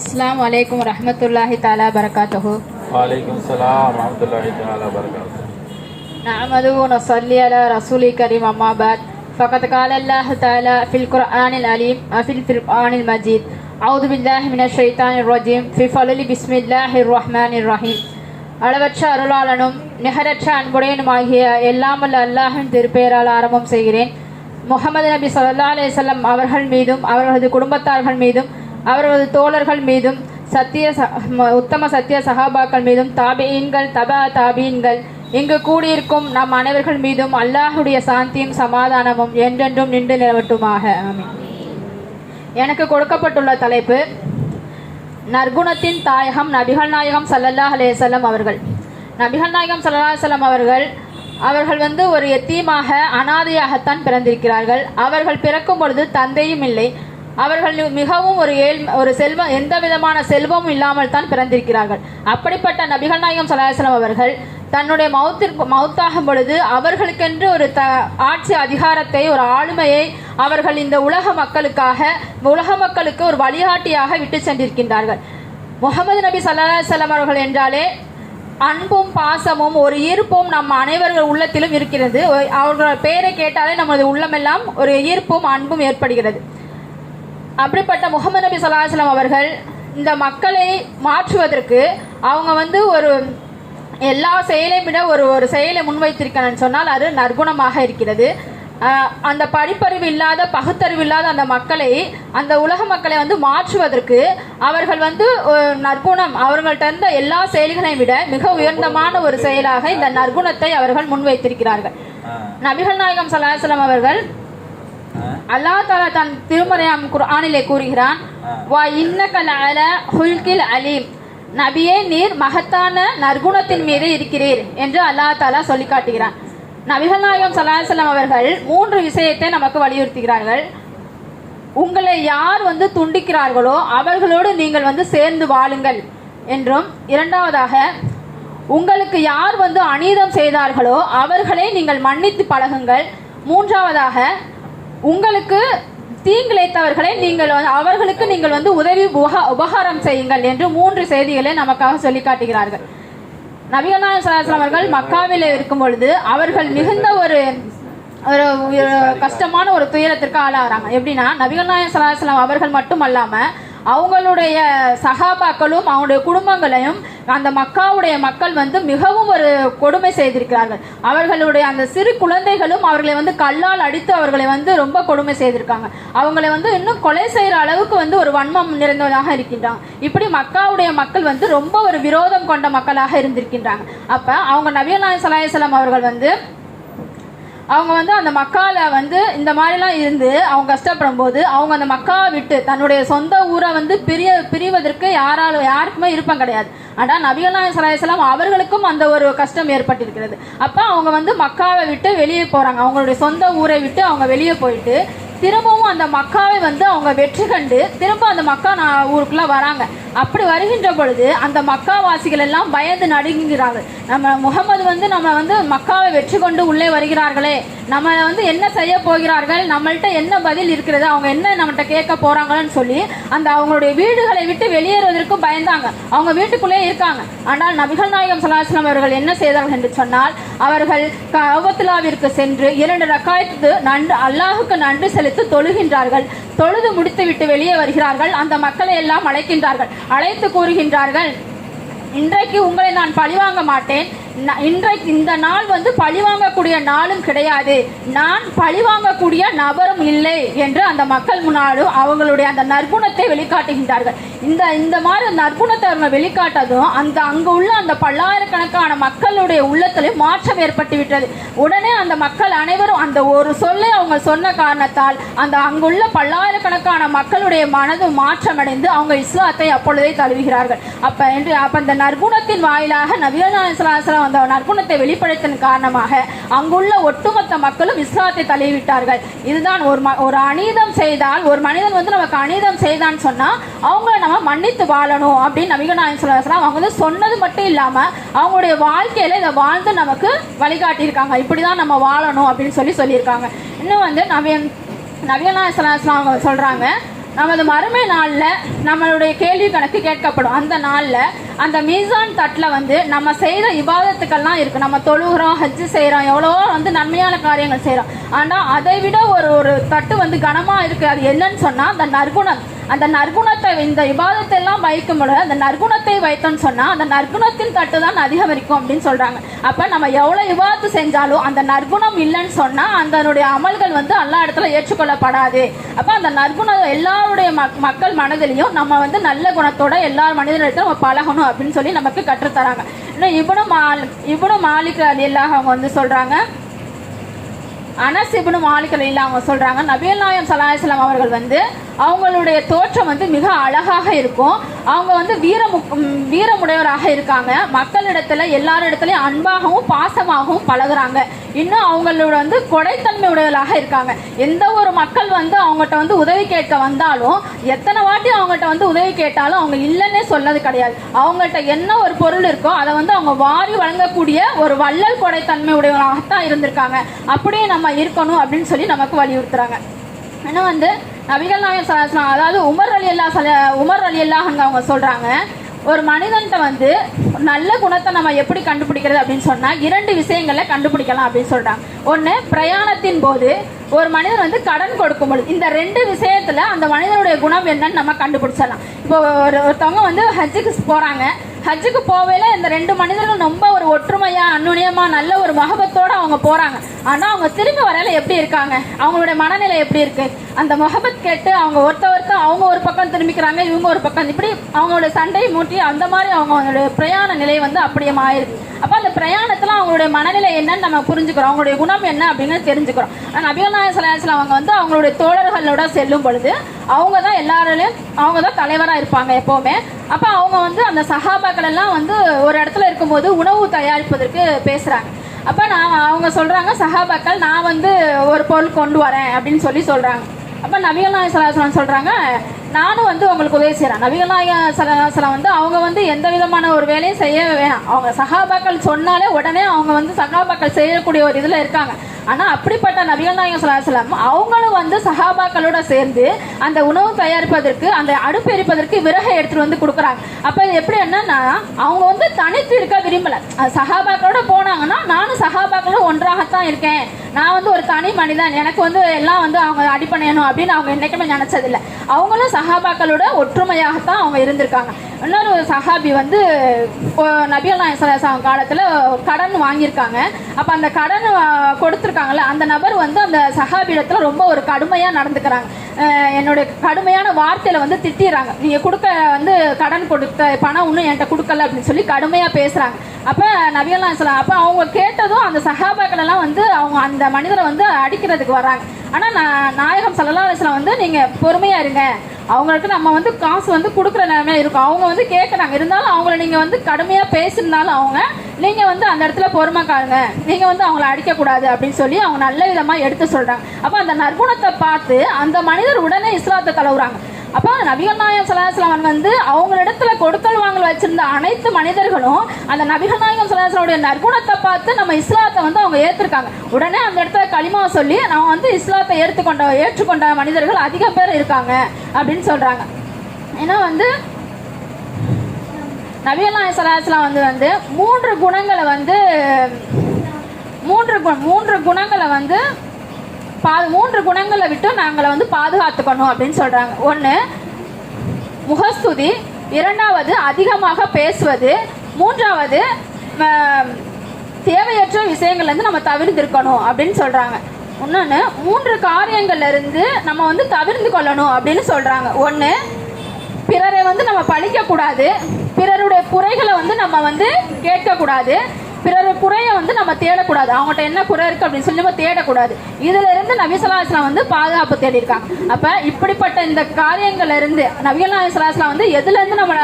السلام عليكم ورحمة الله تعالى وبركاته وعليكم السلام ورحمة الله تعالى وبركاته نعمد ونصلي على رسول كريم أما بعد فقد قال الله تعالى في القرآن العليم وفي القرآن المجيد أعوذ بالله من الشيطان الرجيم في فضل بسم الله الرحمن الرحيم அளவற்ற அருளாளனும் நிகரற்ற அன்புடையனுமாகிய எல்லாமல்ல அல்லாஹின் திருப்பெயரால் ஆரம்பம் செய்கிறேன் முகமது நபி சொல்லா அலேசல்லம் அவர்கள் மீதும் அவர்களது குடும்பத்தார்கள் மீதும் அவரது தோழர்கள் மீதும் சத்திய ச- உத்தம சத்திய சஹாபாக்கள் மீதும் தாபீன்கள் தபா தாபீன்கள் இங்கு கூடியிருக்கும் நம் அனைவர்கள் மீதும் அல்லாஹுடைய சாந்தியும் சமாதானமும் என்றென்றும் நின்று நிலவட்டுமாக. எனக்கு கொடுக்கப்பட்டுள்ள தலைப்பு நற்குணத்தின் தாயகம் நபிகள் நாயகம் சல்லல்லாஹ் அலேசல்லம் அவர்கள். நபிகள் நாயகம் சல்லல்லா செல்லம் அவர்கள் அவர்கள் வந்து ஒரு எத்தீமாக அனாதையாகத்தான் பிறந்திருக்கிறார்கள். அவர்கள் பிறக்கும் பொழுது தந்தையும் இல்லை. அவர்கள் மிகவும் ஒரு ஏழ் ஒரு செல்வம் எந்த விதமான செல்வமும் இல்லாமல் தான் பிறந்திருக்கிறார்கள். அப்படிப்பட்ட நபிகள் நாயகம் ஸல்லல்லாஹு அவர்கள் தன்னுடைய மௌத்திற்கு மௌத்தாகும் பொழுது அவர்களுக்கென்று ஒரு த ஆட்சி அதிகாரத்தை ஒரு ஆளுமையை அவர்கள் இந்த உலக மக்களுக்காக உலக மக்களுக்கு ஒரு வழிகாட்டியாக விட்டு சென்றிருக்கின்றார்கள். முகமது நபி சல்லாஹலம் அவர்கள் என்றாலே அன்பும் பாசமும் ஒரு ஈர்ப்பும் நம் அனைவர்கள் உள்ளத்திலும் இருக்கிறது. அவர்களோட பேரை பெயரை கேட்டாலே நமது உள்ளமெல்லாம் ஒரு ஈர்ப்பும் அன்பும் ஏற்படுகிறது. அப்படிப்பட்ட முகமது நபி வஸல்லம் அவர்கள் இந்த மக்களை மாற்றுவதற்கு அவங்க வந்து ஒரு எல்லா செயலையும் விட ஒரு ஒரு செயலை முன்வைத்திருக்கணும்னு சொன்னால் அது நற்குணமாக இருக்கிறது. அந்த படிப்பறிவு இல்லாத பகுத்தறிவு இல்லாத அந்த மக்களை அந்த உலக மக்களை வந்து மாற்றுவதற்கு அவர்கள் வந்து நற்குணம் அவர்கள்ட்ட இருந்த எல்லா செயல்களையும் விட மிக உயர்ந்தமான ஒரு செயலாக இந்த நற்குணத்தை அவர்கள் முன்வைத்திருக்கிறார்கள். நபிகள் நாயகம் வஸல்லம் அவர்கள் அல்லாஹ் தாலா தன் திருமறையாம் குர்ஆனிலே கூறுகிறான் வா இன்னக லஅல ஹுல்கில் அலீம். நபியே நீர் மகத்தான நற்குணத்தின் மீது இருக்கிறீர் என்று அல்லாஹ் தாலா சொல்லி காட்டுகிறான் நபிகள் நாயகம் வஸல்லம் அவர்கள் மூன்று விஷயத்தை நமக்கு வலியுறுத்துகிறார்கள். உங்களை யார் வந்து துண்டிக்கிறார்களோ அவர்களோடு நீங்கள் வந்து சேர்ந்து வாழுங்கள் என்றும் இரண்டாவதாக உங்களுக்கு யார் வந்து அநீதம் செய்தார்களோ அவர்களை நீங்கள் மன்னித்து பழகுங்கள். மூன்றாவதாக உங்களுக்கு தீங்கிழைத்தவர்களை நீங்கள் வந்து- அவர்களுக்கு நீங்கள் வந்து உதவி உபகா- உபகாரம் செய்யுங்கள் என்று மூன்று செய்திகளை நமக்காக சொல்லி காட்டுகிறார்கள். நபிகள் நாயகம் அவர்கள் மக்காவிலே இருக்கும் பொழுது அவர்கள் மிகுந்த ஒரு ஒரு கஷ்டமான ஒரு துயரத்திற்கு ஆளாகிறாங்க. எப்படின்னா நபிகள் சலாஹலாம் அவர்கள் மட்டும் அல்லாமல் அவங்களுடைய சகாபாக்களும் அவங்களுடைய குடும்பங்களையும் அந்த மக்காவுடைய மக்கள் வந்து மிகவும் ஒரு கொடுமை செய்திருக்கிறார்கள். அவர்களுடைய அந்த சிறு குழந்தைகளும் அவர்களை வந்து கல்லால் அடித்து அவர்களை வந்து ரொம்ப கொடுமை செய்திருக்காங்க. அவங்களை வந்து இன்னும் கொலை செய்கிற அளவுக்கு வந்து ஒரு வன்மம் நிறைந்ததாக இருக்கின்றாங்க. இப்படி மக்காவுடைய மக்கள் வந்து ரொம்ப ஒரு விரோதம் கொண்ட மக்களாக இருந்திருக்கின்றாங்க. அப்போ அவங்க நவீன நாயகம் அவர்கள் வந்து அவங்க வந்து அந்த மக்கால வந்து இந்த மாதிரிலாம் இருந்து அவங்க கஷ்டப்படும் போது அவங்க அந்த மக்காவை விட்டு தன்னுடைய சொந்த ஊரை வந்து பிரிய பிரிவதற்கு யாராலும் யாருக்குமே விருப்பம் கிடையாது. ஆனால் நபிகள் சலாஹலாம் அவர்களுக்கும் அந்த ஒரு கஷ்டம் ஏற்பட்டிருக்கிறது. அப்போ அவங்க வந்து மக்காவை விட்டு வெளியே போகிறாங்க அவங்களுடைய சொந்த ஊரை விட்டு அவங்க வெளியே போயிட்டு திரும்பவும் அந்த மக்காவை வந்து அவங்க வெற்றி கண்டு திரும்ப அந்த மக்கா நான் ஊருக்குள்ளே வராங்க. அப்படி வருகின்ற பொழுது அந்த மக்காவாசிகள் எல்லாம் பயந்து நடுங்குகிறார்கள். நம்ம முகமது வந்து நம்ம வந்து மக்காவை வெற்றி கொண்டு உள்ளே வருகிறார்களே. நம்ம வந்து என்ன செய்ய போகிறார்கள்? நம்மள்கிட்ட என்ன பதில் இருக்கிறது? அவங்க என்ன நம்மகிட்ட கேட்க போகிறாங்களோன்னு சொல்லி அந்த அவங்களுடைய வீடுகளை விட்டு வெளியேறுவதற்கும் பயந்தாங்க. அவங்க வீட்டுக்குள்ளே இருக்காங்க. ஆனால் நபிகள் நாயகம் ஸல்லல்லாஹு அவர்கள் என்ன செய்தார்கள் என்று சொன்னால் அவர்கள் கவத்துலாவிற்கு சென்று இரண்டு ரக்காயத்து நன்று அல்லாஹுக்கு நன்றி செலுத்தி தொழுகின்றார்கள். தொழுது முடித்துவிட்டு வெளியே வருகிறார்கள். அந்த மக்களை எல்லாம் அழைக்கின்றார்கள். அழைத்து கூறுகின்றார்கள் இன்றைக்கு உங்களை நான் பழிவாங்க மாட்டேன். இன்றைக்கு இந்த நாள் வந்து பழிவாங்கக்கூடிய நாளும் கிடையாது. நான் பழிவாங்கக்கூடிய நபரும் இல்லை என்று அந்த மக்கள் முன்னாலும் அவங்களுடைய அந்த நற்குணத்தை வெளிக்காட்டுகின்றார்கள். இந்த இந்த மாதிரி நற்குணத்தை அவங்க வெளிக்காட்டதும் அந்த அங்கு உள்ள அந்த பல்லாயிரக்கணக்கான மக்களுடைய உள்ளத்திலே மாற்றம் ஏற்பட்டு விட்டது உடனே அந்த மக்கள் அனைவரும் அந்த ஒரு சொல்லை அவங்க சொன்ன காரணத்தால் அந்த அங்குள்ள பல்லாயிரக்கணக்கான மக்களுடைய மனது மாற்றமடைந்து அவங்க இஸ்லாத்தை அப்பொழுதே தழுவுகிறார்கள். அப்ப என்று அப்ப அந்த நற்குணத்தின் வாயிலாக நவீன நாயகம் வந்து அவன் அந்த நற்குணத்தை வெளிப்படுத்தின் காரணமாக அங்குள்ள ஒட்டுமொத்த மக்களும் இஸ்லாத்தை தழுவிவிட்டார்கள் இதுதான் ஒரு ம- ஒரு அநீதம் செய்தால் ஒரு மனிதன் வந்து நமக்கு அநீதம் செய்தான்னு சொன்னால் அவங்கள நம்ம மன்னித்து வாழணும் அப்படின்னு நபிகள் நாயகம் அவங்க வந்து சொன்னது மட்டும் இல்லாமல் அவங்களுடைய வாழ்க்கையில் இதை வாழ்ந்து நமக்கு வழிகாட்டியிருக்காங்க. இப்படிதான் நம்ம வாழணும் அப்படின்னு சொல்லி சொல்லியிருக்காங்க. இன்னும் வந்து நவீன் நபிகள் அவங்க சொல்கிறாங்க நமது மறுமை நாளில் நம்மளுடைய கேள்வி கணக்கு கேட்கப்படும். அந்த நாளில் அந்த மீசான் தட்டில் வந்து நம்ம செய்கிற இபாதத்துக்கெல்லாம் இருக்குது நம்ம தொழுகிறோம் ஹஜ்ஜு செய்கிறோம் எவ்வளவோ வந்து நன்மையான காரியங்கள் செய்கிறோம் ஆனால் அதை விட ஒரு ஒரு தட்டு வந்து கனமாக இருக்குது அது என்னன்னு சொன்னால் அந்த நற்குணம். அந்த நற்குணத்தை இந்த விவாதத்தை எல்லாம் வைக்கும் பொழுது அந்த நற்குணத்தை வைத்தோம்னு சொன்னால் அந்த நற்குணத்தின் தட்டு தான் அதிகரிக்கும் அப்படின்னு சொல்கிறாங்க அப்போ நம்ம எவ்வளோ விவாதத்து செஞ்சாலும் அந்த நற்குணம் இல்லைன்னு சொன்னால் அதனுடைய அமல்கள் வந்து எல்லா இடத்துல ஏற்றுக்கொள்ளப்படாது. அப்போ அந்த நற்குணம் எல்லாருடைய மக்- மக்கள் மனதிலையும் நம்ம வந்து நல்ல குணத்தோட எல்லார் மனிதனிடத்துல நம்ம பழகணும் அப்படின்னு சொல்லி நமக்கு கற்றுத்தராங்க. இன்னும் இவனும் மால் இவனும் மாலிக் அலி அவங்க வந்து சொல்றாங்க. அனஸ் இப்னு மாலிக் ரலியல்லாஹு அவங்க சொல்றாங்க. நபீல் நாயம் சலாஹம் அவர்கள் வந்து அவங்களுடைய தோற்றம் வந்து மிக அழகாக இருக்கும். அவங்க வந்து வீரமு வீரமுடையவராக இருக்காங்க. மக்களிடத்துல எல்லாரிடத்துலயும் அன்பாகவும் பாசமாகவும் பழகுறாங்க. இன்னும் அவங்களோட வந்து கொடைத்தன்மை உடையவர்களாக இருக்காங்க. எந்த ஒரு மக்கள் வந்து அவங்ககிட்ட வந்து உதவி கேட்க வந்தாலும் எத்தனை வாட்டி அவங்ககிட்ட வந்து உதவி கேட்டாலும் அவங்க இல்லைன்னே சொல்லது கிடையாது. அவங்கள்ட்ட என்ன ஒரு பொருள் இருக்கோ அதை வந்து அவங்க வாரி வழங்கக்கூடிய ஒரு வள்ளல் கொடைத்தன்மை உடையவர்களாகத்தான் இருந்திருக்காங்க. அப்படியே நம்ம இருக்கணும் அப்படின்னு சொல்லி நமக்கு வலியுறுத்துறாங்க. ஏன்னா வந்து நபிகள் நாயம் சலாஸ்லாம் அதாவது உமர் அலி அல்லா சல உமர் அலி அல்லாஹங்க அவங்க சொல்கிறாங்க ஒரு மனிதன்கிட்ட வந்து நல்ல குணத்தை நம்ம எப்படி கண்டுபிடிக்கிறது அப்படின்னு சொன்னால் இரண்டு விஷயங்களை கண்டுபிடிக்கலாம் அப்படின்னு சொல்கிறாங்க ஒன்று பிரயாணத்தின் போது ஒரு மனிதன் வந்து கடன் கொடுக்கும் பொழுது இந்த ரெண்டு விஷயத்தில் அந்த மனிதனுடைய குணம் என்னன்னு நம்ம கண்டுபிடிச்சிடலாம். இப்போ ஒரு ஒருத்தவங்க வந்து ஹஜ்ஜுக்கு போகிறாங்க ஹஜ்ஜுக்கு போவேல இந்த ரெண்டு மனிதர்கள் ரொம்ப ஒரு ஒற்றுமையாக அன்னுணியமா நல்ல ஒரு மகபத்தோடு அவங்க போகிறாங்க ஆனால் அவங்க திரும்பி வரையில எப்படி இருக்காங்க? அவங்களுடைய மனநிலை எப்படி இருக்கு? அந்த முகபத் கேட்டு அவங்க ஒருத்த ஒருத்த அவங்க ஒரு பக்கம் திரும்பிக்கிறாங்க இவங்க ஒரு பக்கம் இப்படி அவங்களோட சண்டை மூட்டி அந்த மாதிரி அவங்களுடைய பிரயாண நிலை வந்து அப்படியே மாறிடுது. அப்போ அந்த பிரயாணத்தில் அவங்களுடைய மனநிலை என்னன்னு நம்ம புரிஞ்சுக்கிறோம். அவங்களுடைய குணம் என்ன அப்படின்னு தெரிஞ்சுக்கிறோம். ஆனால் நபிகள் நாயகம் அவங்க வந்து அவங்களுடைய தோழர்களோட செல்லும் பொழுது அவங்க தான் எல்லாராலையும் அவங்க தான் தலைவராக இருப்பாங்க எப்போவுமே. அப்போ அவங்க வந்து அந்த சகாபாக்கள் எல்லாம் வந்து ஒரு இடத்துல இருக்கும்போது உணவு தயாரிப்பதற்கு பேசுகிறாங்க அப்போ நான் அவங்க சொல்கிறாங்க சகாபாக்கள் நான் வந்து ஒரு பொருள் கொண்டு வரேன் அப்படின்னு சொல்லி சொல்கிறாங்க அப்போ நபிகள் நாயகம் சொல்கிறாங்க நானும் வந்து உங்களுக்கு உதவி செய்கிறேன் நபிகள் நாயகம் வந்து அவங்க வந்து எந்த விதமான ஒரு வேலையும் செய்ய வேணாம். அவங்க சகாபாக்கள் சொன்னாலே உடனே அவங்க வந்து சகாபாக்கள் செய்யக்கூடிய ஒரு இதில் இருக்காங்க. ஆனால் அப்படிப்பட்ட நபிகள் நாயகம் சலாஹம் அவங்களும் வந்து சகாபாக்களோட சேர்ந்து அந்த உணவு தயாரிப்பதற்கு அந்த அடுப்பு எரிப்பதற்கு விறகை எடுத்துகிட்டு வந்து கொடுக்குறாங்க. அப்போ இது எப்படி என்னன்னா அவங்க வந்து தனித்து இருக்க விரும்பலை. அது சகாபாக்களோட போனாங்கன்னா நானும் சகாபாக்களோட ஒன்றாகத்தான் இருக்கேன். நான் வந்து ஒரு தனி மனிதன். எனக்கு வந்து எல்லாம் வந்து அவங்க அடிப்பணையணும் அப்படின்னு அவங்க என்றைக்குமே நினச்சதில்லை. அவங்களும் சகாபாக்களோட ஒற்றுமையாகத்தான் அவங்க இருந்திருக்காங்க. இன்னொரு சஹாபி வந்து நபியல் நபிகள் காலத்தில் கடன் வாங்கியிருக்காங்க. அப்போ அந்த கடன் கொடுத்துருக்காங்கல்ல அந்த நபர் வந்து அந்த சஹாபியிடத்துல ரொம்ப ஒரு கடுமையாக நடந்துக்கிறாங்க. என்னுடைய கடுமையான வார்த்தையில வந்து திட்டிடுறாங்க. நீங்க கொடுக்க வந்து கடன் கொடுத்த பணம் இன்னும் என்கிட்ட கொடுக்கல அப்படின்னு சொல்லி கடுமையா பேசுறாங்க. அப்ப நபிகள் நாயகம் அப்போ அப்ப அவங்க கேட்டதும் அந்த சஹாபாக்கள் எல்லாம் வந்து அவங்க அந்த மனிதரை வந்து அடிக்கிறதுக்கு வராங்க ஆனா நான் நாயகம் சல்லா அலிஸ்லாம் வந்து நீங்க பொறுமையா இருங்க. அவங்களுக்கு நம்ம வந்து காசு வந்து கொடுக்குற நிலைமையில இருக்கும். அவங்க வந்து கேட்குறாங்க இருந்தாலும் அவங்கள நீங்க வந்து கடுமையா பேசியிருந்தாலும் அவங்க நீங்க வந்து அந்த இடத்துல பொறுமை காருங்க நீங்க வந்து அவங்கள அடிக்க கூடாது அப்படின்னு சொல்லி அவங்க நல்ல விதமா எடுத்து சொல்றாங்க. அப்ப அந்த நற்குணத்தை பார்த்து அந்த மனிதர் உடனே இஸ்லாத்தை கலவுறாங்க. அப்போ நபிகள் நாயகம் சலாஹலாம் வந்து அவங்களிடத்துல கொடுக்கல் வாங்கல் வச்சிருந்த அனைத்து மனிதர்களும் அந்த நபிகள் நாயகம் சலாஹலுடைய நற்குணத்தை பார்த்து நம்ம இஸ்லாத்தை வந்து அவங்க ஏற்றிருக்காங்க உடனே அந்த இடத்துல களிமா சொல்லி நம்ம வந்து இஸ்லாத்தை ஏற்றுக்கொண்ட ஏற்றுக்கொண்ட மனிதர்கள் அதிக பேர் இருக்காங்க அப்படின்னு சொல்றாங்க. ஏன்னா வந்து நபிகள் நாயகம் வந்து வந்து மூன்று குணங்களை வந்து மூன்று மூன்று குணங்களை வந்து பா மூன்று குணங்களை விட்டு நாங்களை வந்து பாதுகாத்துக்கணும் அப்படின்னு சொல்கிறாங்க ஒன்று முகஸ்துதி இரண்டாவது அதிகமாக பேசுவது மூன்றாவது தேவையற்ற விஷயங்கள்லேருந்து நம்ம தவிர்த்திருக்கணும் அப்படின்னு சொல்கிறாங்க இன்னொன்று மூன்று காரியங்கள்லேருந்து நம்ம வந்து தவிர்த்து கொள்ளணும் அப்படின்னு சொல்கிறாங்க ஒன்று பிறரை வந்து நம்ம பழிக்க கூடாது பிறருடைய குறைகளை வந்து நம்ம வந்து கேட்கக்கூடாது. பிறர் குறையை வந்து நம்ம தேடக்கூடாது. அவங்கள்ட்ட என்ன குறை இருக்கு அப்படின்னு சொல்லி நம்ம தேடக்கூடாது. இதுல இருந்து நபிசலாஸ்லாம் வந்து பாதுகாப்பு தேடிருக்காங்க அப்போ அப்ப இப்படிப்பட்ட இந்த காரியங்கள்ல இருந்து நபிகள் வந்து எதுல இருந்து நம்ம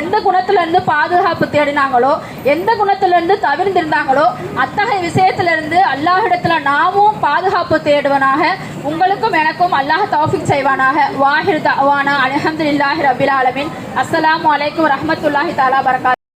எந்த குணத்துல இருந்து பாதுகாப்பு தேடினாங்களோ எந்த குணத்துல இருந்து தவிர்ந்திருந்தாங்களோ அத்தகைய விஷயத்துல இருந்து அல்லாஹிடத்துல நாமும் பாதுகாப்பு தேடுவனாக உங்களுக்கும் எனக்கும் அல்லாஹ் தௌஃபிக் செய்வானாக. வாஹிர் தவானா அலஹம்துலில்லாஹி ரபில் ஆலமின். அஸ்லாம் வலைக்கும் ரஹமத்துல்லாஹி தாலா பரகாத்.